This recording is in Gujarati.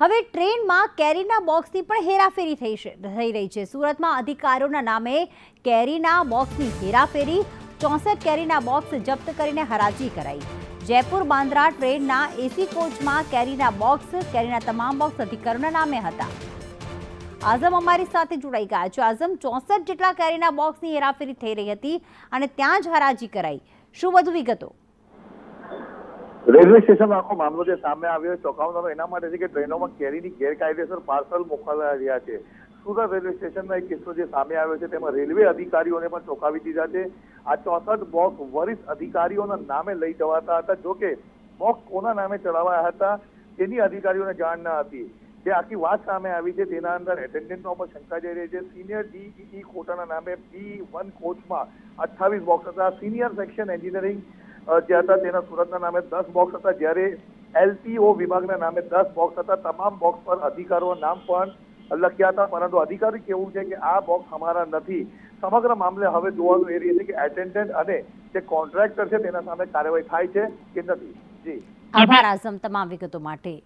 હવે ટ્રેનમાં કેરીના બોક્સની પણ હેરાફેરી થઈ થઈ રહી છે. સુરતમાં અધિકારીઓના નામે કેરીના બોક્સની હેરાફેરી, ચોસઠ કેરીના બોક્સ જપ્ત કરીને હરાજી કરાઈ. જયપુર બાંદ્રા ટ્રેનના એસી કોચમાં કેરીના બોક્સ, કેરીના તમામ બોક્સ અધિકારીઓના નામે હતા. આઝમ અમારી સાથે જોડાઈ ગયા છે. આઝમ, ચોસઠ જેટલા કેરીના બોક્સની હેરાફેરી થઈ રહી હતી અને ત્યાં જ હરાજી કરાઈ. શું વધુ વિગતો? રેલવે સ્ટેશન આખો મામલો જે સામે આવ્યો છે ચોંકાવનારો એના માટે છે કે ટ્રેનોમાં કેરીની ગેરકાયદેસર પાર્સલ મોકલવા રહ્યા છે. સુરત રેલવે સ્ટેશનનો એક કિસ્સો જે સામે આવ્યો છે તેમાં રેલવે અધિકારીઓને પણ ચોંકાવી દીધા છે. આ ચોસઠ બોક્સ વરિષ્ઠ અધિકારીઓના નામે લઈ જવાતા હતા. જો કે બોક્સ કોના નામે ચડાવાયા હતા તેની અધિકારીઓને જાણ ન હતી. જે આખી વાત સામે આવી છે તેના અંદર એટેન્ડન્ટનો પણ શંકા જઈ રહી છે. સિનિયર ડીઈ કોટાના નામે બી વન કોચમાં અઠ્ઠાવીસ બોક્સ હતા. સિનિયર સેક્શન એન્જિનિયરિંગ જે હતા, તેના સુરતના નામે દસ બોક્સ હતા. જ્યારે એલપીઓ વિભાગના નામે દસ બોક્સ હતા. તમામ બોક્સ પર અધિકારીઓ નામ પણ લખ્યા હતા. પરંતુ અધિકારી કેવું છે કે આ બોક્સ અમારા નથી. સમગ્ર મામલે હવે જોવાનું એ રહી છે કે એટેન્ડન્ટ અને જે કોન્ટ્રાક્ટર છે, તેના સામે કાર્યવાહી થાય છે કે નથી? જી. આભાર, આઝમ, તમામ વિગતો માટે.